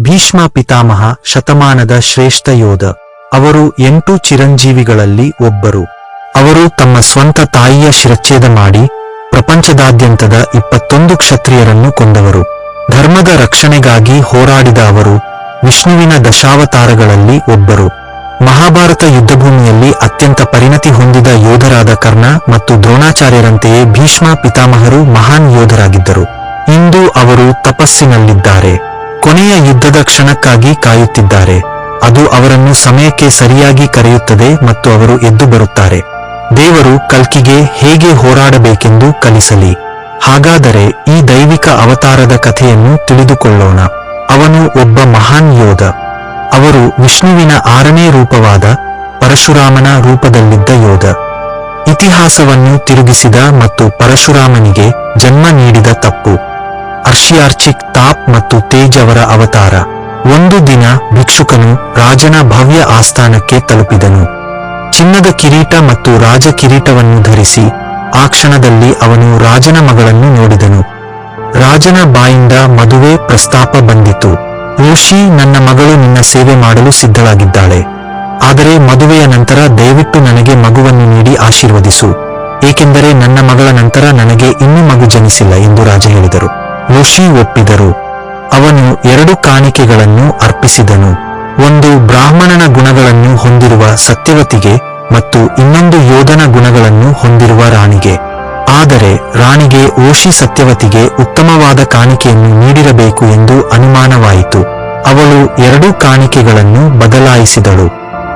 ಭೀಷ್ಮ ಪಿತಾಮಹ ಶತಮಾನದ ಶ್ರೇಷ್ಠ ಯೋಧ. ಅವರು ಎಂಟು ಚಿರಂಜೀವಿಗಳಲ್ಲಿ ಒಬ್ಬರು. ಅವರು ತಮ್ಮ ಸ್ವಂತ ತಾಯಿಯ ಶಿರಚ್ಛೇದ ಮಾಡಿ ಪ್ರಪಂಚದಾದ್ಯಂತದ ಇಪ್ಪತ್ತೊಂದು ಕ್ಷತ್ರಿಯರನ್ನು ಕೊಂದವರು. ಧರ್ಮದ ರಕ್ಷಣೆಗಾಗಿ ಹೋರಾಡಿದ ಅವರು ವಿಷ್ಣುವಿನ ದಶಾವತಾರಗಳಲ್ಲಿ ಒಬ್ಬರು. ಮಹಾಭಾರತ ಯುದ್ಧಭೂಮಿಯಲ್ಲಿ ಅತ್ಯಂತ ಪರಿಣತಿ ಹೊಂದಿದ ಯೋಧರಾದ ಕರ್ಣ ಮತ್ತು ದ್ರೋಣಾಚಾರ್ಯರಂತೆಯೇ ಭೀಷ್ಮ ಪಿತಾಮಹರು ಮಹಾನ್ ಯೋಧರಾಗಿದ್ದರು. ಇಂದು ಅವರು ತಪಸ್ಸಿನಲ್ಲಿದ್ದಾರೆ. ಕೊನೆಯ ಯುದ್ಧದ ಕ್ಷಣಕ್ಕಾಗಿ ಕಾಯುತ್ತಿದ್ದಾರೆ. ಅದು ಅವರನ್ನು ಸಮಯಕ್ಕೆ ಸರಿಯಾಗಿ ಕರೆಯುತ್ತದೆ ಮತ್ತು ಅವರು ಎದ್ದು ಬರುತ್ತಾರೆ. ದೇವರು ಕಲ್ಕಿಗೆ ಹೇಗೆ ಹೋರಾಡಬೇಕೆಂದು ಕಲಿಸಲಿ. ಹಾಗಾದರೆ ಈ ದೈವಿಕ ಅವತಾರದ ಕಥೆಯನ್ನು ತಿಳಿದುಕೊಳ್ಳೋಣ. ಅವನು ಒಬ್ಬ ಮಹಾನ್ ಯೋಧ. ಅವರು ವಿಷ್ಣುವಿನ ಆರನೇ ರೂಪವಾದ ಪರಶುರಾಮನ ರೂಪದಲ್ಲಿದ್ದ ಯೋಧ. ಇತಿಹಾಸವನ್ನು ತಿರುಗಿಸಿದ ಮತ್ತು ಪರಶುರಾಮನಿಗೆ ಜನ್ಮ ನೀಡಿದ ತಪ್ಪು. ಅರ್ಷಿಯಾರ್ಚಿಕ್ ತಾಪ್ ಮತ್ತು ತೇಜವರ ಅವತಾರ. ಒಂದು ದಿನ ಭಿಕ್ಷುಕನು ರಾಜನ ಭವ್ಯ ಆಸ್ಥಾನಕ್ಕೆ ತಲುಪಿದನು. ಚಿನ್ನದ ಕಿರೀಟ ಮತ್ತು ರಾಜ ಕಿರೀಟವನ್ನು ಧರಿಸಿ ಆ ಕ್ಷಣದಲ್ಲಿ ಅವನು ರಾಜನ ಮಗಳನ್ನು ನೋಡಿದನು. ರಾಜನ ಬಾಯಿಂದ ಮದುವೆ ಪ್ರಸ್ತಾಪ ಬಂದಿತು. ಋಷಿ ನನ್ನ ಮಗಳು ನಿನ್ನ ಸೇವೆ ಮಾಡಲು ಸಿದ್ಧಳಾಗಿದ್ದಾಳೆ. ಆದರೆ ಮದುವೆಯ ನಂತರ ದಯವಿಟ್ಟು ನನಗೆ ಮಗುವನ್ನು ನೀಡಿ ಆಶೀರ್ವದಿಸು. ಏಕೆಂದರೆ ನನ್ನ ಮಗಳ ನಂತರ ನನಗೆ ಇನ್ನೂ ಮಗು ಜನಿಸಿಲ್ಲ ಎಂದು ರಾಜ ಹೇಳಿದರು. ಋಷಿ ಒಪ್ಪಿದರು. ಅವನು ಎರಡು ಕಾಣಿಕೆಗಳನ್ನು ಅರ್ಪಿಸಿದನು. ಒಂದು ಬ್ರಾಹ್ಮಣನ ಗುಣಗಳನ್ನು ಹೊಂದಿರುವ ಸತ್ಯವತಿಗೆ ಮತ್ತು ಇನ್ನೊಂದು ಯೋಧನ ಗುಣಗಳನ್ನು ಹೊಂದಿರುವ ರಾಣಿಗೆ. ಆದರೆ ರಾಣಿಗೆ ಓಶಿ ಸತ್ಯವತಿಗೆ ಉತ್ತಮವಾದ ಕಾಣಿಕೆಯನ್ನು ನೀಡಿರಬೇಕು ಎಂದು ಅನುಮಾನವಾಯಿತು. ಅವಳು ಎರಡೂ ಕಾಣಿಕೆಗಳನ್ನು ಬದಲಾಯಿಸಿದಳು.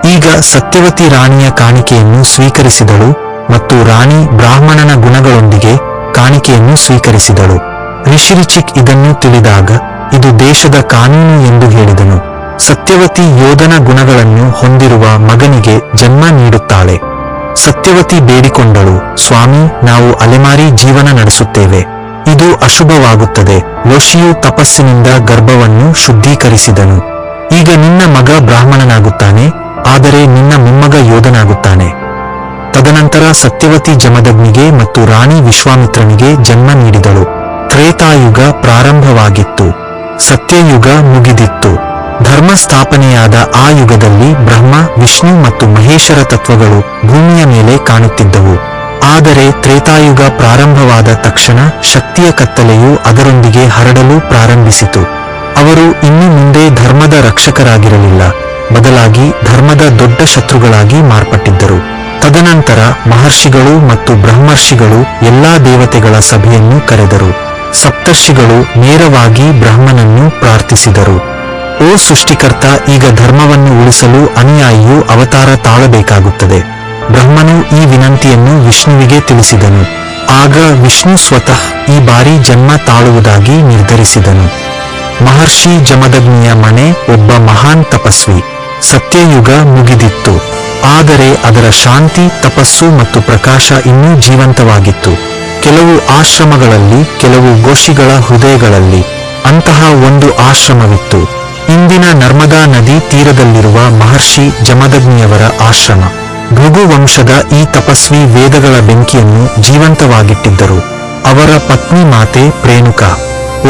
ಈಗ ಸತ್ಯವತಿ ರಾಣಿಯ ಕಾಣಿಕೆಯನ್ನು ಸ್ವೀಕರಿಸಿದಳು ಮತ್ತು ರಾಣಿ ಬ್ರಾಹ್ಮಣನ ಗುಣಗಳೊಂದಿಗೆ ಕಾಣಿಕೆಯನ್ನು ಸ್ವೀಕರಿಸಿದಳು. ರಿಷಿರಿಚಿಕ್ ಇದನ್ನು ತಿಳಿದಾಗ, ಇದು ದೇಶದ ಕಾನೂನು ಎಂದು ಹೇಳಿದನು. ಸತ್ಯವತಿ ಯೋಧನ ಗುಣಗಳನ್ನು ಹೊಂದಿರುವ ಮಗನಿಗೆ ಜನ್ಮ ನೀಡುತ್ತಾಳೆ. ಸತ್ಯವತಿ ಬೇಡಿಕೊಂಡಳು, ಸ್ವಾಮಿ, ನಾವು ಅಲೆಮಾರಿ ಜೀವನ ನಡೆಸುತ್ತೇವೆ. ಇದು ಅಶುಭವಾಗುತ್ತದೆ. ಲೋಷಿಯು ತಪಸ್ಸಿನಿಂದ ಗರ್ಭವನ್ನು ಶುದ್ಧೀಕರಿಸಿದನು. ಈಗ ನಿನ್ನ ಮಗ ಬ್ರಾಹ್ಮಣನಾಗುತ್ತಾನೆ, ಆದರೆ ನಿನ್ನ ಮೊಮ್ಮಗ ಯೋಧನಾಗುತ್ತಾನೆ. ತದನಂತರ ಸತ್ಯವತಿ ಜಮದಗ್ನಿಗೆ ಮತ್ತು ರಾಣಿ ವಿಶ್ವಾಮಿತ್ರನಿಗೆ ಜನ್ಮ ನೀಡಿದಳು. ತ್ರೇತಾಯುಗ ಪ್ರಾರಂಭವಾಗಿತ್ತು. ಸತ್ಯಯುಗ ಮುಗಿದಿತ್ತು. ಧರ್ಮ ಸ್ಥಾಪನೆಯಾದ ಆ ಯುಗದಲ್ಲಿ ಬ್ರಹ್ಮ, ವಿಷ್ಣು ಮತ್ತು ಮಹೇಶ್ವರ ತತ್ವಗಳು ಭೂಮಿಯ ಮೇಲೆ ಕಾಣುತ್ತಿದ್ದವು. ಆದರೆ ತ್ರೇತಾಯುಗ ಪ್ರಾರಂಭವಾದ ತಕ್ಷಣ ಶಕ್ತಿಯ ಕತ್ತಲೆಯು ಅದರೊಂದಿಗೆ ಹರಡಲು ಪ್ರಾರಂಭಿಸಿತು. ಅವರು ಇನ್ನು ಮುಂದೆ ಧರ್ಮದ ರಕ್ಷಕರಾಗಿರಲಿಲ್ಲ. ಬದಲಾಗಿ ಧರ್ಮದ ದೊಡ್ಡ ಶತ್ರುಗಳಾಗಿ ಮಾರ್ಪಟ್ಟಿದ್ದರು. ತದನಂತರ ಮಹರ್ಷಿಗಳು ಮತ್ತು ಬ್ರಹ್ಮರ್ಷಿಗಳು ಎಲ್ಲಾ ದೇವತೆಗಳ ಸಭೆಯನ್ನು ಕರೆದರು. ಸಪ್ತರ್ಷಿಗಳು ನೇರವಾಗಿ ಬ್ರಹ್ಮನನ್ನು ಪ್ರಾರ್ಥಿಸಿದರು. ಓ ಸೃಷ್ಟಿಕರ್ತ, ಈಗ ಧರ್ಮವನ್ನು ಉಳಿಸಲು ಅನುಯಾಯಿಯು ಅವತಾರ ತಾಳಬೇಕಾಗುತ್ತದೆ. ಬ್ರಹ್ಮನು ಈ ವಿನಂತಿಯನ್ನು ವಿಷ್ಣುವಿಗೆ ತಿಳಿಸಿದನು. ಆಗ ವಿಷ್ಣು ಸ್ವತಃ ಈ ಬಾರಿ ಜನ್ಮ ತಾಳುವುದಾಗಿ ನಿರ್ಧರಿಸಿದನು. ಮಹರ್ಷಿ ಜಮದಗ್ನಿಯ ಮನೆ ಒಬ್ಬ ಮಹಾನ್ ತಪಸ್ವಿ. ಸತ್ಯಯುಗ ಮುಗಿದಿತ್ತು. ಆದರೆ ಅದರ ಶಾಂತಿ, ತಪಸ್ಸು ಮತ್ತು ಪ್ರಕಾಶ ಇನ್ನೂ ಜೀವಂತವಾಗಿತ್ತು. ಕೆಲವು ಆಶ್ರಮಗಳಲ್ಲಿ, ಕೆಲವು ಗೋಷಿಗಳ ಹೃದಯಗಳಲ್ಲಿ ಅಂತಹ ಒಂದು ಆಶ್ರಮವಿತ್ತು. ಇಂದಿನ ನರ್ಮದಾ ನದಿ ತೀರದಲ್ಲಿರುವ ಮಹರ್ಷಿ ಜಮದಗ್ನಿಯವರ ಆಶ್ರಮ. ಭೃಗು ವಂಶದ ಈ ತಪಸ್ವಿ ವೇದಗಳ ಬೆಂಕಿಯನ್ನು ಜೀವಂತವಾಗಿಟ್ಟಿದ್ದರು. ಅವರ ಪತ್ನಿ ಮಾತೆ ಪ್ರೇಣುಕಾ.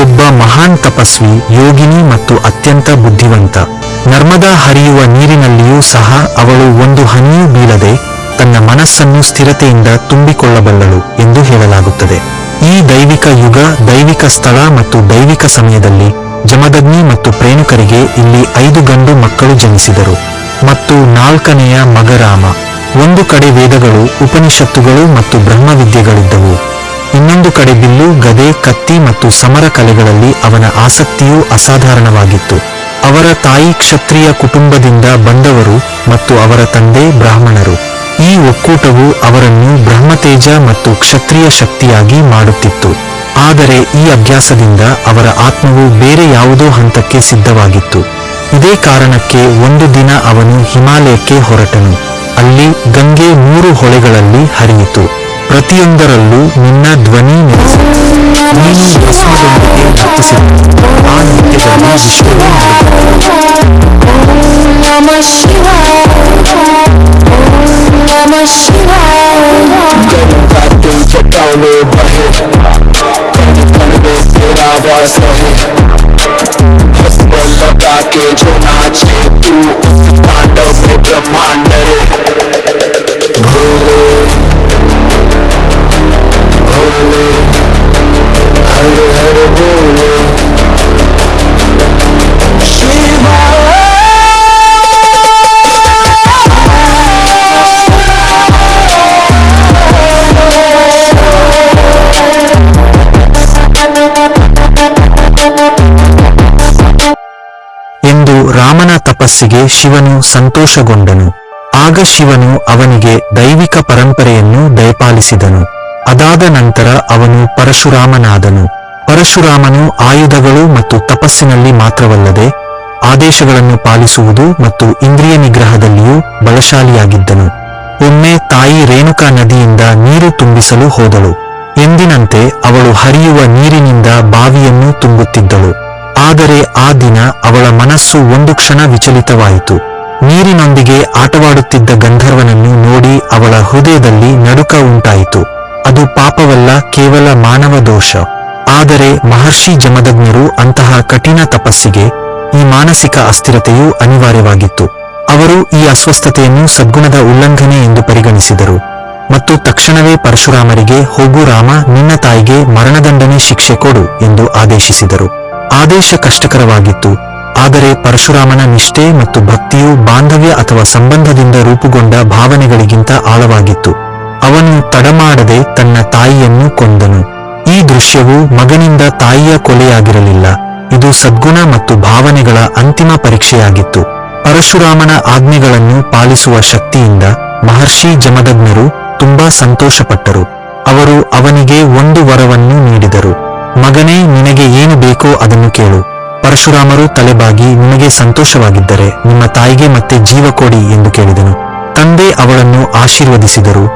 ಒಬ್ಬ ಮಹಾನ್ ತಪಸ್ವಿ, ಯೋಗಿನಿ ಮತ್ತು ಅತ್ಯಂತ ಬುದ್ಧಿವಂತ. ನರ್ಮದಾ ಹರಿಯುವ ನೀರಿನಲ್ಲಿಯೂ ಸಹ ಅವಳು ಒಂದು ಹನಿಯೂ ಬೀಳದೆ ತನ್ನ ಮನಸ್ಸನ್ನು ಸ್ಥಿರತೆಯಿಂದ ತುಂಬಿಕೊಳ್ಳಬಲ್ಲಳು ಎಂದು ಹೇಳಲಾಗುತ್ತದೆ. ಈ ದೈವಿಕ ಯುಗ, ದೈವಿಕ ಸ್ಥಳ ಮತ್ತು ದೈವಿಕ ಸಮಯದಲ್ಲಿ ಜಮದಗ್ನಿ ಮತ್ತು ಪ್ರೇಮಿಕರಿಗೆ ಇಲ್ಲಿ ಐದು ಗಂಡು ಮಕ್ಕಳು ಜನಿಸಿದರು. ಮತ್ತು ನಾಲ್ಕನೆಯ ಮಗರಾಮ ಒಂದು ಕಡೆ ವೇದಗಳು, ಉಪನಿಷತ್ತುಗಳು ಮತ್ತು ಬ್ರಹ್ಮವಿದ್ಯೆಗಳಿದ್ದವು. ಇನ್ನೊಂದು ಕಡೆ ಬಿಲ್ಲು, ಗದೆ, ಕತ್ತಿ ಮತ್ತು ಸಮರ ಕಲೆಗಳಲ್ಲಿ ಅವನ ಆಸಕ್ತಿಯೂ ಅಸಾಧಾರಣವಾಗಿತ್ತು. ಅವರ ತಾಯಿ ಕ್ಷತ್ರಿಯ ಕುಟುಂಬದಿಂದ ಬಂದವರು ಮತ್ತು ಅವರ ತಂದೆ ಬ್ರಾಹ್ಮಣರು. ಈ ಒಕ್ಕೂಟವು ಅವರನ್ನು ಬ್ರಹ್ಮತೇಜ ಮತ್ತು ಕ್ಷತ್ರಿಯ ಶಕ್ತಿಯಾಗಿ ಮಾಡುತ್ತಿತ್ತು. ಆದರೆ ಈ ಅಭ್ಯಾಸದಿಂದ ಅವರ ಆತ್ಮವು ಬೇರೆ ಯಾವುದೋ ಹಂತಕ್ಕೆ ಸಿದ್ಧವಾಗಿತ್ತು. ಇದೇ ಕಾರಣಕ್ಕೆ ಒಂದು ದಿನ ಅವನು ಹಿಮಾಲಯಕ್ಕೆ ಹೊರಟನು. ಅಲ್ಲಿ ಗಂಗೆ ಮೂರು ಹೊಳೆಗಳಲ್ಲಿ ಹರಿಯಿತು. ಪ್ರತಿಯೊಂದರಲ್ಲೂ ನಿನ್ನ ಧ್ವನಿ ನೀನು ಭಸ್ಮದೊಂದಿಗೆ ನರ್ತಿಸಿದ ಆ ತಪಸ್ಸಿಗೆ ಶಿವನು ಸಂತೋಷಗೊಂಡನು. ಆಗ ಶಿವನು ಅವನಿಗೆ ದೈವಿಕ ಪರಂಪರೆಯನ್ನು ದಯಪಾಲಿಸಿದನು. ಅದಾದ ನಂತರ ಅವನು ಪರಶುರಾಮನಾದನು. ಪರಶುರಾಮನು ಆಯುಧಗಳು ಮತ್ತು ತಪಸ್ಸಿನಲ್ಲಿ ಮಾತ್ರವಲ್ಲದೆ ಆದೇಶಗಳನ್ನು ಪಾಲಿಸುವುದು ಮತ್ತು ಇಂದ್ರಿಯ ನಿಗ್ರಹದಲ್ಲಿಯೂ ಬಲಶಾಲಿಯಾಗಿದ್ದನು. ಒಮ್ಮೆ ತಾಯಿ ರೇಣುಕಾ ನದಿಯಿಂದ ನೀರು ತುಂಬಿಸಲು ಹೋದಳು. ಎಂದಿನಂತೆ ಅವಳು ಹರಿಯುವ ನೀರಿನಿಂದ ಬಾವಿಯನ್ನು ತುಂಬುತ್ತಿದ್ದಳು. ಆದರೆ ಆ ದಿನ ಅವಳ ಮನಸ್ಸು ಒಂದು ಕ್ಷಣ ವಿಚಲಿತವಾಯಿತು. ನೀರಿನೊಂದಿಗೆ ಆಟವಾಡುತ್ತಿದ್ದ ಗಂಧರ್ವನನ್ನು ನೋಡಿ ಅವಳ ಹೃದಯದಲ್ಲಿ ನಡುಕ ಉಂಟಾಯಿತು. ಅದು ಪಾಪವಲ್ಲ, ಕೇವಲ ಮಾನವ ದೋಷ. ಆದರೆ ಮಹರ್ಷಿ ಜಮದಗ್ನರು ಅಂತಹ ಕಠಿಣ ತಪಸ್ಸಿಗೆ ಈ ಮಾನಸಿಕ ಅಸ್ಥಿರತೆಯು ಅನಿವಾರ್ಯವಾಗಿತ್ತು. ಅವರು ಈ ಅಸ್ವಸ್ಥತೆಯನ್ನು ಸದ್ಗುಣದ ಉಲ್ಲಂಘನೆ ಎಂದು ಪರಿಗಣಿಸಿದರು. ಮತ್ತು ತಕ್ಷಣವೇ ಪರಶುರಾಮರಿಗೆ, ಹೋಗು ರಾಮ, ನಿನ್ನ ತಾಯಿಗೆ ಮರಣದಂಡನೆ ಶಿಕ್ಷೆ ಕೊಡು ಎಂದು ಆದೇಶಿಸಿದರು. ಆದೇಶ ಕಷ್ಟಕರವಾಗಿತ್ತು. ಆದರೆ ಪರಶುರಾಮನ ನಿಷ್ಠೆ ಮತ್ತು ಭಕ್ತಿಯು ಬಾಂಧವ್ಯ ಅಥವಾ ಸಂಬಂಧದಿಂದ ರೂಪುಗೊಂಡ ಭಾವನೆಗಳಿಗಿಂತ ಆಳವಾಗಿತ್ತು. ಅವನು ತಡಮಾಡದೆ ತನ್ನ ತಾಯಿಯನ್ನು ಕೊಂದನು. ಈ ದೃಶ್ಯವು ಮಗನಿಂದ ತಾಯಿಯ ಕೊಲೆಯಾಗಿರಲಿಲ್ಲ. ಇದು ಸದ್ಗುಣ ಮತ್ತು ಭಾವನೆಗಳ ಅಂತಿಮ ಪರೀಕ್ಷೆಯಾಗಿತ್ತು. ಪರಶುರಾಮನ ಆಜ್ಞೆಗಳನ್ನು ಪಾಲಿಸುವ ಶಕ್ತಿಯಿಂದ ಮಹರ್ಷಿ ಜಮದಗ್ನರು ತುಂಬಾ ಸಂತೋಷಪಟ್ಟರು. ಅವರು ಅವನಿಗೆ ಒಂದು ವರವನ್ನು ನೀಡಿದರು. ಮಗನೇ, ನಿನಗೆ ಏನು ಬೇಕೋ ಅದನ್ನು ಕೇಳು. ಪರಶುರಾಮರು ತಲೆಬಾಗಿ ನಿನಗೆ ಸಂತೋಷವಾಗಿದ್ದರೆ ನಿಮ್ಮ ತಾಯಿಗೆ ಮತ್ತೆ ಜೀವ ಕೊಡಿ ಎಂದು ಕೇಳಿದನು. ತಂದೆ ಅವಳನ್ನು ಆಶೀರ್ವದಿಸಿದರು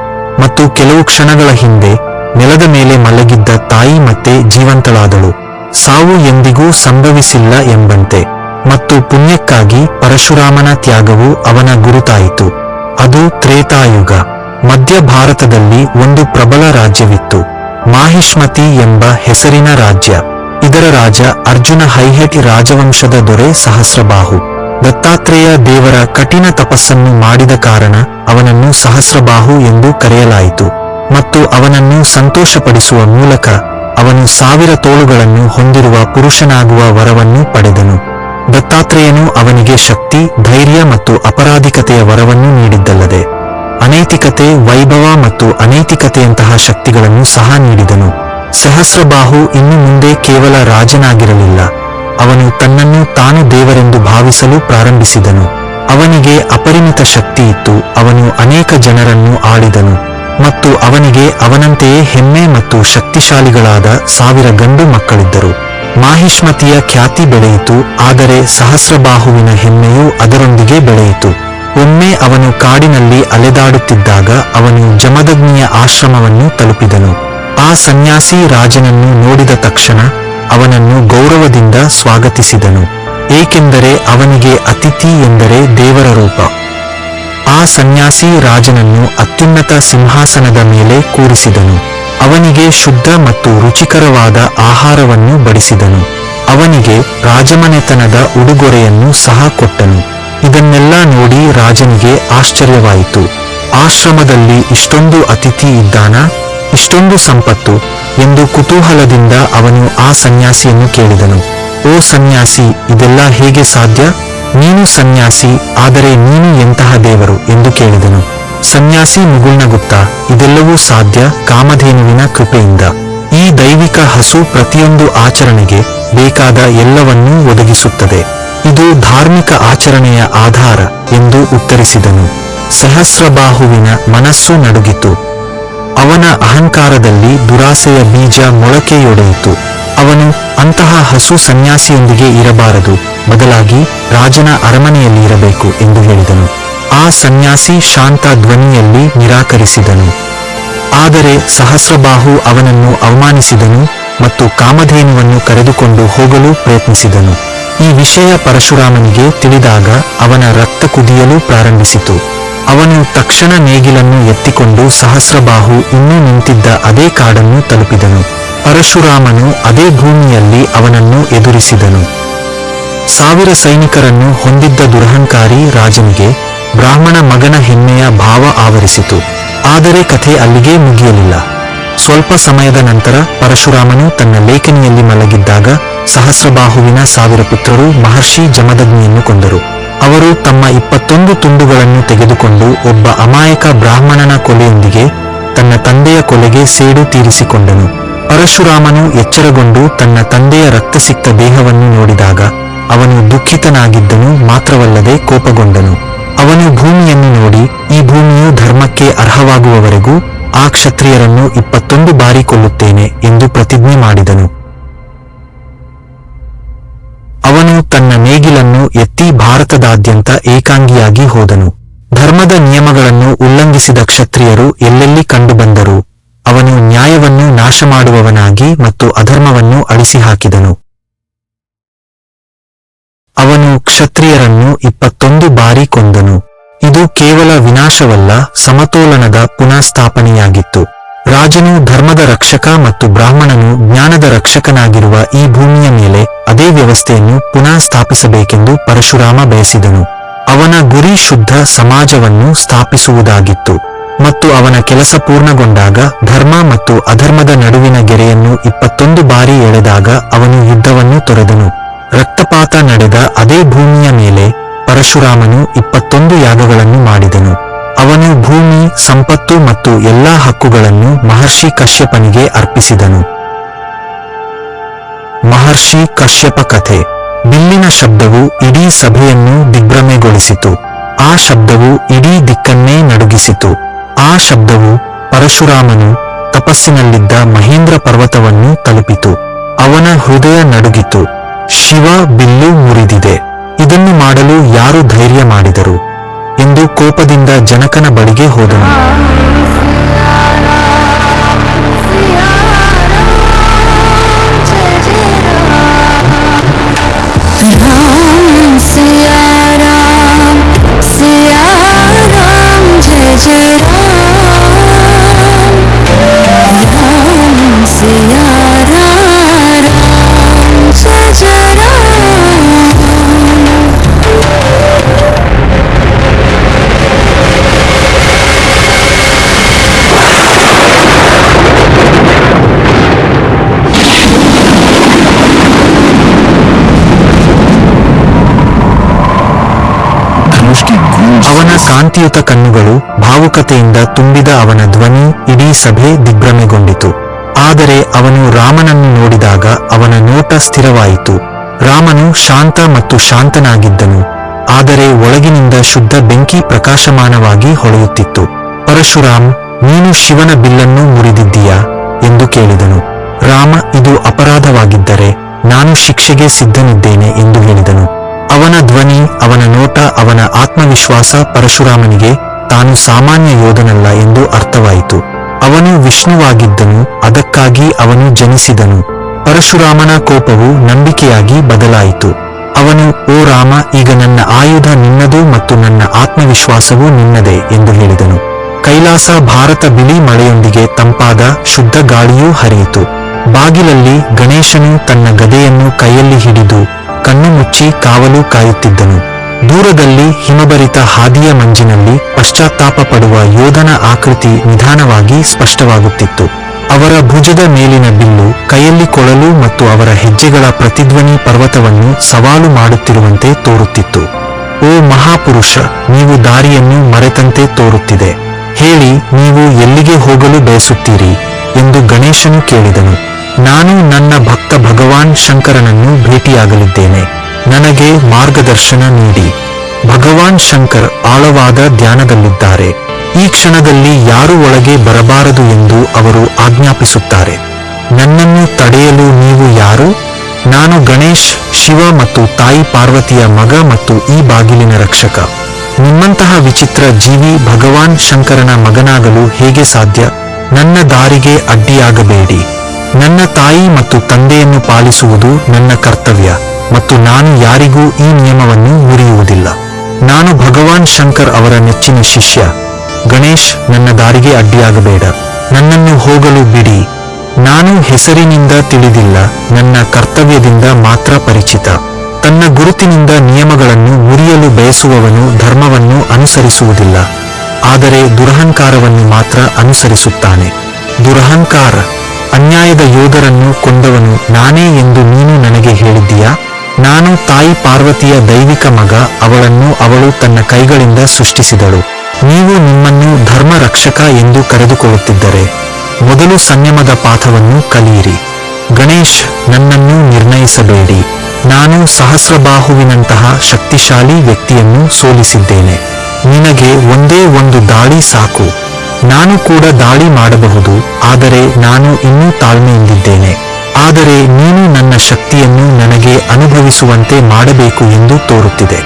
ಮತ್ತು ಕೆಲವು ಕ್ಷಣಗಳ ಹಿಂದೆ ನೆಲದ ಮೇಲೆ ಮಲಗಿದ್ದ ತಾಯಿ ಮತ್ತೆ ಜೀವಂತಳಾದಳು. ಸಾವು ಎಂದಿಗೂ ಸಂಭವಿಸಿಲ್ಲ ಎಂಬಂತೆ. ಮತ್ತು ಪುಣ್ಯಕ್ಕಾಗಿ ಪರಶುರಾಮನ ತ್ಯಾಗವು ಅವನ ಗುರುತಾಯಿತು. ಅದು ತ್ರೇತಾಯುಗ. ಮಧ್ಯ ಭಾರತದಲ್ಲಿ ಒಂದು ಪ್ರಬಲ ರಾಜ್ಯವಿತ್ತು. ಮಾಹಿಷ್ಮತಿ ಎಂಬ ಹೆಸರಿನ ರಾಜ್ಯ. ಇದರ ರಾಜ ಅರ್ಜುನ ಹೈಹೆಟ್ ರಾಜವಂಶದ ದೊರೆ ಸಹಸ್ರಬಾಹು. ದತ್ತಾತ್ರೇಯ ದೇವರ ಕಠಿಣ ತಪಸ್ಸನ್ನು ಮಾಡಿದ ಕಾರಣ ಅವನನ್ನು ಸಹಸ್ರಬಾಹು ಎಂದು ಕರೆಯಲಾಯಿತು. ಮತ್ತು ಅವನನ್ನು ಸಂತೋಷಪಡಿಸುವ ಮೂಲಕ ಅವನು ಸಾವಿರ ತೋಳುಗಳನ್ನು ಹೊಂದಿರುವ ಪುರುಷನಾಗುವ ವರವನ್ನು ಪಡೆದನು. ದತ್ತಾತ್ರೇಯನು ಅವನಿಗೆ ಶಕ್ತಿ, ಧೈರ್ಯ ಮತ್ತು ಅಪರಾಧಿಕತೆಯ ವರವನ್ನು ನೀಡಿದ್ದಲ್ಲದೆ. ಅನೈತಿಕತೆ, ವೈಭವ ಮತ್ತು ಅನೈತಿಕತೆಯಂತಹ ಶಕ್ತಿಗಳನ್ನು ಸಹ ನೀಡಿದನು. ಸಹಸ್ರಬಾಹು ಇನ್ನು ಮುಂದೆ ಕೇವಲ ರಾಜನಾಗಿರಲಿಲ್ಲ. ಅವನು ತನ್ನನ್ನು ತಾನು ದೇವರೆಂದು ಭಾವಿಸಲು ಪ್ರಾರಂಭಿಸಿದನು. ಅವನಿಗೆ ಅಪರಿಮಿತ ಶಕ್ತಿ ಇತ್ತು. ಅವನು ಅನೇಕ ಜನರನ್ನು ಆಳಿದನು. ಮತ್ತು ಅವನಿಗೆ ಅವನಂತೆಯೇ ಹೆಮ್ಮೆ ಮತ್ತು ಶಕ್ತಿಶಾಲಿಗಳಾದ ಸಾವಿರ ಗಂಡು ಮಕ್ಕಳಿದ್ದರು. ಮಾಹಿಷ್ಮತಿಯ ಖ್ಯಾತಿ ಬೆಳೆಯಿತು, ಆದರೆ ಸಹಸ್ರಬಾಹುವಿನ ಹೆಮ್ಮೆಯೂ ಅದರೊಂದಿಗೆ ಬೆಳೆಯಿತು. ಒಮ್ಮೆ ಅವನು ಕಾಡಿನಲ್ಲಿ ಅಲೆದಾಡುತ್ತಿದ್ದಾಗ ಅವನು ಜಮದಗ್ನಿಯ ಆಶ್ರಮವನ್ನು ತಲುಪಿದನು. ಆ ಸನ್ಯಾಸಿ ರಾಜನನ್ನು ನೋಡಿದ ತಕ್ಷಣ ಅವನನ್ನು ಗೌರವದಿಂದ ಸ್ವಾಗತಿಸಿದನು. ಏಕೆಂದರೆ ಅವನಿಗೆ ಅತಿಥಿ ಎಂದರೆ ದೇವರ ರೂಪ. ಆ ಸನ್ಯಾಸಿ ರಾಜನನ್ನು ಅತ್ಯುನ್ನತ ಸಿಂಹಾಸನದ ಮೇಲೆ ಕೂರಿಸಿದನು. ಅವನಿಗೆ ಶುದ್ಧ ಮತ್ತು ರುಚಿಕರವಾದ ಆಹಾರವನ್ನು ಬಡಿಸಿದನು. ಅವನಿಗೆ ರಾಜಮನೆತನದ ಉಡುಗೊರೆಯನ್ನು ಸಹ ಕೊಟ್ಟನು. ಇದನ್ನೆಲ್ಲ ನೋಡಿ ರಾಜನಿಗೆ ಆಶ್ಚರ್ಯವಾಯಿತು. ಆಶ್ರಮದಲ್ಲಿ ಇಷ್ಟೊಂದು ಅತಿಥಿ ಇದ್ದಾನ? ಇಷ್ಟೊಂದು ಸಂಪತ್ತು ಎಂದು ಕುತೂಹಲದಿಂದ ಅವನು ಆ ಸನ್ಯಾಸಿಯನ್ನು ಕೇಳಿದನು. ಓ ಸನ್ಯಾಸಿ, ಇದೆಲ್ಲ ಹೇಗೆ ಸಾಧ್ಯ? ನೀನು ಸನ್ಯಾಸಿ, ಆದರೆ ನೀನು ಎಂತಹ ದೇವರು ಎಂದು ಕೇಳಿದನು. ಸನ್ಯಾಸಿ ಮುಗುಳ್ನಗುತ್ತಾ, ಇದೆಲ್ಲವೂ ಸಾಧ್ಯ ಕಾಮಧೇನುವಿನ ಕೃಪೆಯಿಂದ. ಈ ದೈವಿಕ ಹಸು ಪ್ರತಿಯೊಂದು ಆಚರಣೆಗೆ ಬೇಕಾದ ಎಲ್ಲವನ್ನೂ ಒದಗಿಸುತ್ತದೆ. ಇದು ಧಾರ್ಮಿಕ ಆಚರಣೆಯ ಆಧಾರ ಎಂದು ಉತ್ತರಿಸಿದನು. ಸಹಸ್ರಬಾಹುವಿನ ಮನಸ್ಸು ನಡುಗಿತು. ಅವನ ಅಹಂಕಾರದಲ್ಲಿ ದುರಾಸೆಯ ಬೀಜ ಮೊಳಕೆಯೊಡೆಯಿತು. ಅವನು ಅಂತಹ ಹಸು ಸನ್ಯಾಸಿಯೊಂದಿಗೆ ಇರಬಾರದು. ಬದಲಾಗಿ ರಾಜನ ಅರಮನೆಯಲ್ಲಿ ಇರಬೇಕು ಎಂದು ಹೇಳಿದನು. ಆ ಸನ್ಯಾಸಿ ಶಾಂತ ಧ್ವನಿಯಲ್ಲಿ ನಿರಾಕರಿಸಿದನು. ಆದರೆ ಸಹಸ್ರಬಾಹು ಅವನನ್ನು ಅವಮಾನಿಸಿದನು ಮತ್ತು ಕಾಮಧೇನುವನ್ನು ಕರೆದುಕೊಂಡು ಹೋಗಲು ಪ್ರಯತ್ನಿಸಿದನು. ಈ ವಿಷಯ ಪರಶುರಾಮನಿಗೆ ತಿಳಿದಾಗ ಅವನ ರಕ್ತ ಕುದಿಯಲು ಪ್ರಾರಂಭಿಸಿತು. ಅವನು ತಕ್ಷಣ ನೇಗಿಲನ್ನು ಎತ್ತಿಕೊಂಡು ಸಹಸ್ರಬಾಹು ಇನ್ನೂ ನಿಂತಿದ್ದ ಅದೇ ಕಾಡನ್ನು ತಲುಪಿದನು. ಪರಶುರಾಮನು ಅದೇ ಭೂಮಿಯಲ್ಲಿ ಅವನನ್ನು ಎದುರಿಸಿದನು. ಸಾವಿರ ಸೈನಿಕರನ್ನು ಹೊಂದಿದ್ದ ದುರಹಂಕಾರಿ ರಾಜನಿಗೆ ಬ್ರಾಹ್ಮಣ ಮಗನ ಹೆಮ್ಮೆಯ ಭಾವ ಆವರಿಸಿತು. ಆದರೆ ಕಥೆ ಅಲ್ಲಿಗೇ ಮುಗಿಯಲಿಲ್ಲ. ಸ್ವಲ್ಪ ಸಮಯದ ನಂತರ ಪರಶುರಾಮನು ತನ್ನ ಲೇಖನಿಯಲ್ಲಿ ಮಲಗಿದ್ದಾಗ ಸಹಸ್ರಬಾಹುವಿನ ಸಾವಿರ ಪುತ್ರರು ಮಹರ್ಷಿ ಜಮದಗ್ನಿಯನ್ನು ಕೊಂದರು. ಅವರು ತಮ್ಮ ಇಪ್ಪತ್ತೊಂದು ತುಂಡುಗಳನ್ನು ತೆಗೆದುಕೊಂಡು ಒಬ್ಬ ಅಮಾಯಕ ಬ್ರಾಹ್ಮಣನ ಕೊಲೆಯೊಂದಿಗೆ ತನ್ನ ತಂದೆಯ ಕೊಲೆಗೆ ಸೇಡು ತೀರಿಸಿಕೊಂಡನು. ಪರಶುರಾಮನು ಎಚ್ಚರಗೊಂಡು ತನ್ನ ತಂದೆಯ ರಕ್ತಸಿಕ್ತ ದೇಹವನ್ನು ನೋಡಿದಾಗ ಅವನು ಅವನು ದುಃಖಿತನಾಗಿದ್ದನು, ಮಾತ್ರವಲ್ಲದೆ ಕೋಪಗೊಂಡನು. ಅವನು ಭೂಮಿಯನ್ನು ನೋಡಿ ಈ ಭೂಮಿಯು ಧರ್ಮಕ್ಕೆ ಅರ್ಹವಾಗುವವರೆಗೂ ಆ ಕ್ಷತ್ರಿಯರನ್ನು ಇಪ್ಪತ್ತೊಂದು ಬಾರಿ ಕೊಲ್ಲುತ್ತೇನೆ ಎಂದು ಪ್ರತಿಜ್ಞೆ ಮಾಡಿದನು. ಅವನು ತನ್ನ ನೇಗಿಲನ್ನು ಎತ್ತಿ ಭಾರತದಾದ್ಯಂತ ಏಕಾಂಗಿಯಾಗಿ ಹೋದನು. ಧರ್ಮದ ನಿಯಮಗಳನ್ನು ಉಲ್ಲಂಘಿಸಿದ ಕ್ಷತ್ರಿಯರು ಎಲ್ಲೆಲ್ಲಿ ಕಂಡುಬಂದರು? ಅವನು ನ್ಯಾಯವನ್ನು ನಾಶ ಮಾಡುವವನಾಗಿ ಮತ್ತು ಅಧರ್ಮವನ್ನು ಅಳಿಸಿಹಾಕಿದನು. ಅವನು ಕ್ಷತ್ರಿಯರನ್ನು ಇಪ್ಪತ್ತೊಂದು ಬಾರಿ ಕೊಂದನು. ಇದು ಕೇವಲ ವಿನಾಶವಲ್ಲ, ಸಮತೋಲನದ ಪುನಃಸ್ಥಾಪನೆಯಾಗಿತ್ತು. ರಾಜನು ಧರ್ಮದ ರಕ್ಷಕ ಮತ್ತು ಬ್ರಾಹ್ಮಣನು ಜ್ಞಾನದ ರಕ್ಷಕನಾಗಿರುವ ಈ ಭೂಮಿಯ ಮೇಲೆ ಅದೇ ವ್ಯವಸ್ಥೆಯನ್ನು ಪುನಃ ಸ್ಥಾಪಿಸಬೇಕೆಂದು ಪರಶುರಾಮ ಬಯಸಿದನು. ಅವನ ಗುರಿ ಶುದ್ಧ ಸಮಾಜವನ್ನು ಸ್ಥಾಪಿಸುವುದಾಗಿತ್ತು. ಮತ್ತು ಅವನ ಕೆಲಸ ಪೂರ್ಣಗೊಂಡಾಗ ಧರ್ಮ ಮತ್ತು ಅಧರ್ಮದ ನಡುವಿನ ಗೆರೆಯನ್ನು ಇಪ್ಪತ್ತೊಂದು ಬಾರಿ ಎಳೆದಾಗ ಅವನು ಯುದ್ಧವನ್ನು ತೊರೆದನು. ರಕ್ತಪಾತ ನಡೆದ ಅದೇ ಭೂಮಿಯ ಮೇಲೆ ಪರಶುರಾಮನು ಇಪ್ಪತ್ತೊಂದು ಯಾಗಗಳನ್ನು ಮಾಡಿದನು. ಅವನು ಭೂಮಿ, ಸಂಪತ್ತು ಮತ್ತು ಎಲ್ಲಾ ಹಕ್ಕುಗಳನ್ನು ಮಹರ್ಷಿ ಕಶ್ಯಪನಿಗೆ ಅರ್ಪಿಸಿದನು. ಮಹರ್ಷಿ ಕಶ್ಯಪ ಕಥೆ. ಬಿಲ್ಲಿನ ಶಬ್ದವು ಇಡೀ ಸಭೆಯನ್ನು ದಿಗ್ಭ್ರಮೆಗೊಳಿಸಿತು. ಆ ಶಬ್ದವು ಇಡೀ ದಿಕ್ಕನ್ನೇ ನಡುಗಿಸಿತು. ಆ ಶಬ್ದವು ಪರಶುರಾಮನು ತಪಸ್ಸಿನಲ್ಲಿದ್ದ ಮಹೇಂದ್ರ ಪರ್ವತವನ್ನು ತಲುಪಿತು. ಅವನ ಹೃದಯ ನಡುಗಿತು. ಶಿವ ಬಿಲ್ಲು ಮುರಿದಿದೆ. ಇದನ್ನು ಮಾಡಲು ಯಾರು ಧೈರ್ಯ ಮಾಡಿದರು ಎಂದು ಕೋಪದಿಂದ ಜನಕನ ಬಳಿಗೆ ಹೋದನು. ಸಿಯಾರಾಮ್ ಸಿಯಾರಾಮ್ ಜಯ ಜಯ ಕಾಂತಿಯುತ ಕಣ್ಣುಗಳು ಭಾವುಕತೆಯಿಂದ ತುಂಬಿದ ಅವನ ಧ್ವನಿ ಇಡೀ ಸಭೆ ದಿಗ್ಭ್ರಮೆಗೊಂಡಿತು. ಆದರೆ ಅವನು ರಾಮನನ್ನು ನೋಡಿದಾಗ ಅವನ ನೋಟ ಸ್ಥಿರವಾಯಿತು. ರಾಮನು ಶಾಂತ ಮತ್ತು ಶಾಂತನಾಗಿದ್ದನು. ಆದರೆ ಒಳಗಿನಿಂದ ಶುದ್ಧ ಬೆಂಕಿ ಪ್ರಕಾಶಮಾನವಾಗಿ ಹೊಳೆಯುತ್ತಿತ್ತು. ಪರಶುರಾಮ್, ನೀನು ಶಿವನ ಬಿಲ್ಲನ್ನು ಮುರಿದಿದ್ದೀಯಾ? ಎಂದು ಕೇಳಿದನು. ರಾಮ, ಇದು ಅಪರಾಧವಾಗಿದ್ದರೆ ನಾನು ಶಿಕ್ಷೆಗೆ ಸಿದ್ಧನಿದ್ದೇನೆ ಎಂದು ಹೇಳಿದನು. ಅವನ ಧ್ವನಿ, ಅವನ ನೋಟ, ಅವನ ಆತ್ಮವಿಶ್ವಾಸ ಪರಶುರಾಮನಿಗೆ ತಾನು ಸಾಮಾನ್ಯ ಯೋಧನಲ್ಲ ಎಂದು ಅರ್ಥವಾಯಿತು. ಅವನು ವಿಷ್ಣುವಾಗಿದ್ದನು, ಅದಕ್ಕಾಗಿ ಅವನು ಜನಿಸಿದನು. ಪರಶುರಾಮನ ಕೋಪವು ನಂಬಿಕೆಯಾಗಿ ಬದಲಾಯಿತು. ಅವನು, ಓ ರಾಮ, ಈಗ ನನ್ನ ಆಯುಧ ನಿನ್ನದು ಮತ್ತು ನನ್ನ ಆತ್ಮವಿಶ್ವಾಸವೂ ನಿನ್ನದೇ ಎಂದು ಹೇಳಿದನು. ಕೈಲಾಸ ಭಾರತ ಬಿಳಿ ಮಳೆಯೊಂದಿಗೆ ತಂಪಾದ, ಶುದ್ಧ ಗಾಳಿಯೂ ಹರಿಯಿತು. ಬಾಗಿಲಲ್ಲಿ ಗಣೇಶನು ತನ್ನ ಗದೆಯನ್ನು ಕೈಯಲ್ಲಿ ಹಿಡಿದು ಕಣ್ಣು ಮುಚ್ಚಿ ಕಾವಲು ಕಾಯುತ್ತಿದ್ದನು. ದೂರದಲ್ಲಿ ಹಿಮಭರಿತ ಹಾದಿಯ ಮಂಜಿನಲ್ಲಿ ಪಶ್ಚಾತ್ತಾಪ ಪಡುವ ಯೋಧನ ಆಕೃತಿ ನಿಧಾನವಾಗಿ ಸ್ಪಷ್ಟವಾಗುತ್ತಿತ್ತು. ಅವರ ಭುಜದ ಮೇಲಿನ ಬಿಲ್ಲು, ಕೈಯಲ್ಲಿ ಕೊಳಲು ಮತ್ತು ಅವರ ಹೆಜ್ಜೆಗಳ ಪ್ರತಿಧ್ವನಿ ಪರ್ವತವನ್ನು ಸವಾಲು ಮಾಡುತ್ತಿರುವಂತೆ ತೋರುತ್ತಿತ್ತು. ಓ ಮಹಾಪುರುಷ, ನೀವು ದಾರಿಯನ್ನು ಮರೆತಂತೆ ತೋರುತ್ತಿದೆ. ಹೇಳಿ, ನೀವು ಎಲ್ಲಿಗೆ ಹೋಗಲು ಬಯಸುತ್ತೀರಿ? ಎಂದು ಗಣೇಶನು ಕೇಳಿದನು. ನಾನು ನನ್ನ ಭಕ್ತ ಭಗವಾನ್ ಶಂಕರನನ್ನು ಭೇಟಿಯಾಗಲಿದ್ದೇನೆ. ನನಗೆ ಮಾರ್ಗದರ್ಶನ ನೀಡಿ. ಭಗವಾನ್ ಶಂಕರ್ ಆಳವಾದ ಧ್ಯಾನದಲ್ಲಿದ್ದಾರೆ. ಈ ಕ್ಷಣದಲ್ಲಿ ಯಾರು ಒಳಗೆ ಬರಬಾರದು ಎಂದು ಅವರು ಆಜ್ಞಾಪಿಸುತ್ತಾರೆ. ನನ್ನನ್ನು ತಡೆಯಲು ನೀವು ಯಾರು? ನಾನು ಗಣೇಶ್, ಶಿವ ಮತ್ತು ತಾಯಿ ಪಾರ್ವತಿಯ ಮಗ ಮತ್ತು ಈ ಬಾಗಿಲಿನ ರಕ್ಷಕ. ನಿಮ್ಮಂತಹ ವಿಚಿತ್ರ ಜೀವಿ ಭಗವಾನ್ ಶಂಕರನ ಮಗನಾಗಲು ಹೇಗೆ ಸಾಧ್ಯ? ನನ್ನ ದಾರಿಗೆ ಅಡ್ಡಿಯಾಗಬೇಡಿ. ನನ್ನ ತಾಯಿ ಮತ್ತು ತಂದೆಯನ್ನು ಪಾಲಿಸುವುದು ನನ್ನ ಕರ್ತವ್ಯ ಮತ್ತು ನಾನು ಯಾರಿಗೂ ಈ ನಿಯಮವನ್ನು ಮುರಿಯುವುದಿಲ್ಲ. ನಾನು ಭಗವಾನ್ ಶಂಕರ್ ಅವರ ನೆಚ್ಚಿನ ಶಿಷ್ಯ. ಗಣೇಶ್ ನನ್ನ ದಾರಿಗೆ ಅಡ್ಡಿಯಾಗಬೇಡ. ನನ್ನನ್ನು ಹೋಗಲು ಬಿಡಿ. ನಾನು ಹೆಸರಿನಿಂದ ತಿಳಿದಿಲ್ಲ, ನನ್ನ ಕರ್ತವ್ಯದಿಂದ ಮಾತ್ರ ಪರಿಚಿತ. ತನ್ನ ಗುರುತಿನಿಂದ ನಿಯಮಗಳನ್ನು ಮುರಿಯಲು ಬಯಸುವವನು ಧರ್ಮವನ್ನು ಅನುಸರಿಸುವುದಿಲ್ಲ. ಆದರೆ ದುರಹಂಕಾರವನ್ನು ಮಾತ್ರ ಅನುಸರಿಸುತ್ತಾನೆ. ದುರಹಂಕಾರ ಅನ್ಯಾಯದ ಯೋಧರನ್ನು ಕೊಂದವನು ನಾನೇ ಎಂದು ನೀನು ನನಗೆ ಹೇಳಿದ್ದೀಯಾ? ನಾನು ತಾಯಿ ಪಾರ್ವತಿಯ ದೈವಿಕ ಮಗ, ಅವಳನ್ನು ಅವಳು ತನ್ನ ಕೈಗಳಿಂದ ಸೃಷ್ಟಿಸಿದಳು. ನೀವು ನಿಮ್ಮನ್ನು ಧರ್ಮ ರಕ್ಷಕ ಎಂದು ಕರೆದುಕೊಳ್ಳುತ್ತಿದ್ದರೆ, ಮೊದಲು ಸಂಯಮದ ಪಾಠವನ್ನು ಕಲಿಯಿರಿ. ಗಣೇಶ್, ನನ್ನನ್ನು ನಿರ್ಣಯಿಸಬೇಡಿ. ನಾನು ಸಹಸ್ರಬಾಹುವಿನಂತಹ ಶಕ್ತಿಶಾಲಿ ವ್ಯಕ್ತಿಯನ್ನು ಸೋಲಿಸಿದ್ದೇನೆ. ನಿನಗೆ ಒಂದೇ ಒಂದು ದಾಳಿ ಸಾಕು. ನಾನು ಕೂಡ ದಾಳಿ ಮಾಡಬಹುದು, ಆದರೆ ನಾನು ಇನ್ನೂ ತಾಳ್ಮೆಯಿಂದಿದ್ದೇನೆ. ಆದರೆ ನೀನು ನನ್ನ ಶಕ್ತಿಯನ್ನು ನನಗೆ ಅನುಭವಿಸುವಂತೆ ಮಾಡಬೇಕು ಎಂದು ತೋರುತ್ತಿದೆ.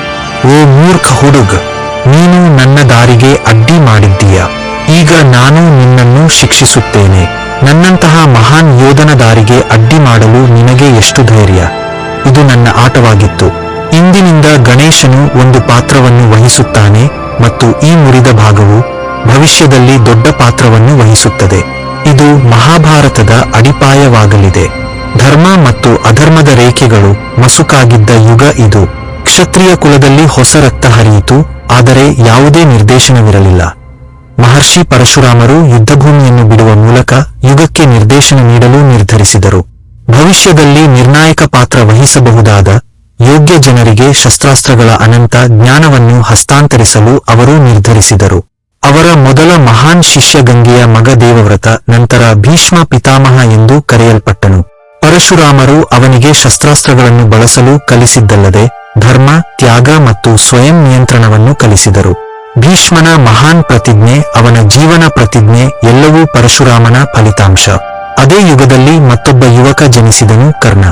ಓ ಮೂರ್ಖ ಹುಡುಗ, ನೀನು ನನ್ನ ದಾರಿಗೆ ಅಡ್ಡಿ ಮಾಡಿದ್ದೀಯ? ಈಗ ನಾನು ನಿನ್ನನ್ನು ಶಿಕ್ಷಿಸುತ್ತೇನೆ. ನನ್ನಂತಹ ಮಹಾನ್ ಯೋಧನ ದಾರಿಗೆ ಅಡ್ಡಿ ಮಾಡಲು ನಿನಗೆ ಎಷ್ಟು ಧೈರ್ಯ? ಇದು ನನ್ನ ಆಟವಾಗಿತ್ತು. ಇಂದಿನಿಂದ ಗಣೇಶನು ಒಂದು ಪಾತ್ರವನ್ನು ವಹಿಸುತ್ತಾನೆ ಮತ್ತು ಈ ಮುರಿದ ಭಾಗವು ಭವಿಷ್ಯದಲ್ಲಿ ದೊಡ್ಡ ಪಾತ್ರವನ್ನು ವಹಿಸುತ್ತದೆ. ಇದು ಮಹಾಭಾರತದ ಅಡಿಪಾಯವಾಗಲಿದೆ. ಧರ್ಮ ಮತ್ತು ಅಧರ್ಮದ ರೇಖೆಗಳು ಮಸುಕಾಗಿದ್ದ ಯುಗ ಇದು. ಕ್ಷತ್ರಿಯ ಕುಲದಲ್ಲಿ ಹೊಸ ರಕ್ತ ಹರಿಯಿತು, ಆದರೆ ಯಾವುದೇ ನಿರ್ದೇಶನವಿರಲಿಲ್ಲ. ಮಹರ್ಷಿ ಪರಶುರಾಮರು ಯುದ್ಧಭೂಮಿಯನ್ನು ಬಿಡುವ ಮೂಲಕ ಯುಗಕ್ಕೆ ನಿರ್ದೇಶನ ನೀಡಲು ನಿರ್ಧರಿಸಿದರು. ಭವಿಷ್ಯದಲ್ಲಿ ನಿರ್ಣಾಯಕ ಪಾತ್ರ ವಹಿಸಬಹುದಾದ ಯೋಗ್ಯ ಜನರಿಗೆ ಶಸ್ತ್ರಾಸ್ತ್ರಗಳ ಅನಂತ ಜ್ಞಾನವನ್ನು ಹಸ್ತಾಂತರಿಸಲು ಅವರು ನಿರ್ಧರಿಸಿದರು. ಅವರ ಮೊದಲ ಮಹಾನ್ ಶಿಷ್ಯ ಗಂಗೆಯ ಮಗ ದೇವವ್ರತ, ನಂತರ ಭೀಷ್ಮ ಪಿತಾಮಹ ಎಂದು ಕರೆಯಲ್ಪಟ್ಟನು. ಪರಶುರಾಮರು ಅವನಿಗೆ ಶಸ್ತ್ರಾಸ್ತ್ರಗಳನ್ನು ಬಳಸಲು ಕಲಿಸಿದ್ದಲ್ಲದೆ ಧರ್ಮ, ತ್ಯಾಗ ಮತ್ತು ಸ್ವಯಂ ನಿಯಂತ್ರಣವನ್ನು ಕಲಿಸಿದರು. ಭೀಷ್ಮನ ಮಹಾನ್ ಪ್ರತಿಜ್ಞೆ, ಅವನ ಜೀವನ ಪ್ರತಿಜ್ಞೆ ಎಲ್ಲವೂ ಪರಶುರಾಮನ ಫಲಿತಾಂಶ. ಅದೇ ಯುಗದಲ್ಲಿ ಮತ್ತೊಬ್ಬ ಯುವಕ ಜನಿಸಿದನು ಕರ್ಣ.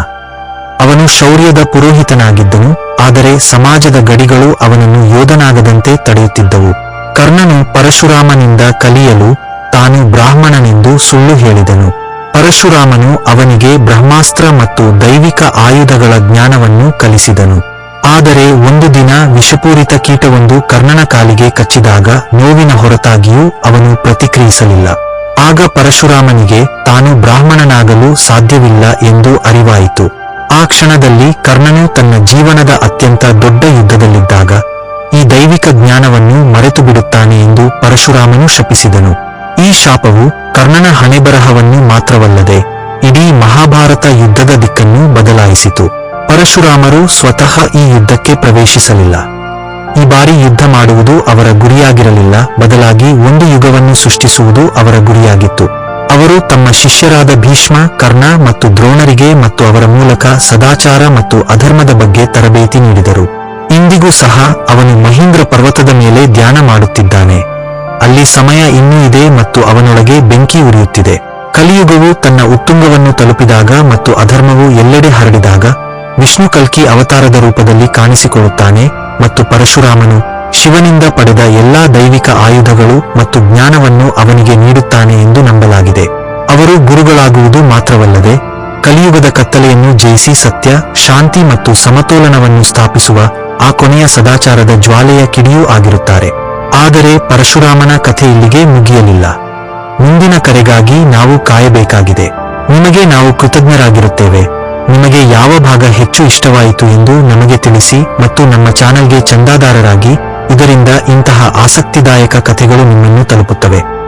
ಅವನು ಶೌರ್ಯದ ಪುರೋಹಿತನಾಗಿದ್ದನು, ಆದರೆ ಸಮಾಜದ ಗಡಿಗಳು ಅವನನ್ನು ಯೋಧನಾಗದಂತೆ ತಡೆಯುತ್ತಿದ್ದವು. ಕರ್ಣನು ಪರಶುರಾಮನಿಂದ ಕಲಿಯಲು ತಾನು ಬ್ರಾಹ್ಮಣನೆಂದು ಸುಳ್ಳು ಹೇಳಿದನು. ಪರಶುರಾಮನು ಅವನಿಗೆ ಬ್ರಹ್ಮಾಸ್ತ್ರ ಮತ್ತು ದೈವಿಕ ಆಯುಧಗಳ ಜ್ಞಾನವನ್ನು ಕಲಿಸಿದನು. ಆದರೆ ಒಂದು ದಿನ ವಿಷಪೂರಿತ ಕೀಟವೊಂದು ಕರ್ಣನ ಕಾಲಿಗೆ ಕಚ್ಚಿದಾಗ ನೋವಿನ ಹೊರತಾಗಿಯೂ ಅವನು ಪ್ರತಿಕ್ರಿಯಿಸಲಿಲ್ಲ. ಆಗ ಪರಶುರಾಮನಿಗೆ ತಾನು ಬ್ರಾಹ್ಮಣನಾಗಲು ಸಾಧ್ಯವಿಲ್ಲ ಎಂದು ಅರಿವಾಯಿತು. ಆ ಕ್ಷಣದಲ್ಲಿ ಕರ್ಣನು ತನ್ನ ಜೀವನದ ಅತ್ಯಂತ ದೊಡ್ಡ ಯುದ್ಧದಲ್ಲಿದ್ದಾಗ ಈ ದೈವಿಕ ಜ್ಞಾನವನ್ನು ಮರೆತು ಬಿಡುತ್ತಾನೆ ಎಂದು ಪರಶುರಾಮನು ಶಪಿಸಿದನು. ಈ ಶಾಪವು ಕರ್ಣನ ಹಣೆಬರಹವನ್ನು ಮಾತ್ರವಲ್ಲದೆ ಇಡೀ ಮಹಾಭಾರತ ಯುದ್ಧದ ದಿಕ್ಕನ್ನು ಬದಲಾಯಿಸಿತು. ಪರಶುರಾಮರು ಸ್ವತಃ ಈ ಯುದ್ಧಕ್ಕೆ ಪ್ರವೇಶಿಸಲಿಲ್ಲ. ಈ ಬಾರಿ ಯುದ್ಧ ಮಾಡುವುದು ಅವರ ಗುರಿಯಾಗಿರಲಿಲ್ಲ. ಬದಲಾಗಿ ಒಂದು ಯುಗವನ್ನು ಸೃಷ್ಟಿಸುವುದು ಅವರ ಗುರಿಯಾಗಿತ್ತು. ಅವರು ತಮ್ಮ ಶಿಷ್ಯರಾದ ಭೀಷ್ಮ, ಕರ್ಣ ಮತ್ತು ದ್ರೋಣರಿಗೆ ಮತ್ತು ಅವರ ಮೂಲಕ ಸದಾಚಾರ ಮತ್ತು ಅಧರ್ಮದ ಬಗ್ಗೆ ತರಬೇತಿ ನೀಡಿದರು. ಇಂದಿಗೂ ಸಹ ಅವನು ಮಹೀಂದ್ರ ಪರ್ವತದ ಮೇಲೆ ಧ್ಯಾನ ಮಾಡುತ್ತಿದ್ದಾನೆ. ಅಲ್ಲಿ ಸಮಯ ಇನ್ನೂ ಇದೆ ಮತ್ತು ಅವನೊಳಗೆ ಬೆಂಕಿ ಉರಿಯುತ್ತಿದೆ. ಕಲಿಯುಗವು ತನ್ನ ಉತ್ತುಂಗವನ್ನು ತಲುಪಿದಾಗ ಮತ್ತು ಅಧರ್ಮವು ಎಲ್ಲೆಡೆ ಹರಡಿದಾಗ ವಿಷ್ಣು ಕಲ್ಕಿ ಅವತಾರದ ರೂಪದಲ್ಲಿ ಕಾಣಿಸಿಕೊಳ್ಳುತ್ತಾನೆ ಮತ್ತು ಪರಶುರಾಮನು ಶಿವನಿಂದ ಪಡೆದ ಎಲ್ಲಾ ದೈವಿಕ ಆಯುಧಗಳು ಮತ್ತು ಜ್ಞಾನವನ್ನು ಅವನಿಗೆ ನೀಡುತ್ತಾನೆ ಎಂದು ನಂಬಲಾಗಿದೆ. ಅವರು ಗುರುಗಳಾಗುವುದು ಮಾತ್ರವಲ್ಲದೆ ಕಲಿಯುಗದ ಕತ್ತಲೆಯನ್ನು ಜಯಿಸಿ ಸತ್ಯ, ಶಾಂತಿ ಮತ್ತು ಸಮತೋಲನವನ್ನು ಸ್ಥಾಪಿಸುವ ಆ ಕೊನೆಯ ಸದಾಚಾರದ ಜ್ವಾಲೆಯ ಕಿಡಿಯೂ ಆಗಿರುತ್ತಾರೆ. ಆದರೆ ಪರಶುರಾಮನ ಕಥೆ ಇಲ್ಲಿಗೆ ಮುಗಿಯಲಿಲ್ಲ. ಮುಂದಿನ ಕರೆಗಾಗಿ ನಾವು ಕಾಯಬೇಕಾಗಿದೆ. ನಿಮಗೆ ನಾವು ಕೃತಜ್ಞರಾಗಿರುತ್ತೇವೆ. ನಿಮಗೆ ಯಾವ ಭಾಗ ಹೆಚ್ಚು ಇಷ್ಟವಾಯಿತು ಎಂದು ನಮಗೆ ತಿಳಿಸಿ ಮತ್ತು ನಮ್ಮ ಚಾನೆಲ್ಗೆ ಚಂದಾದಾರರಾಗಿ, ಇದರಿಂದ ಇಂತಹ ಆಸಕ್ತಿದಾಯಕ ಕಥೆಗಳು ನಿಮ್ಮನ್ನು ತಲುಪುತ್ತವೆ.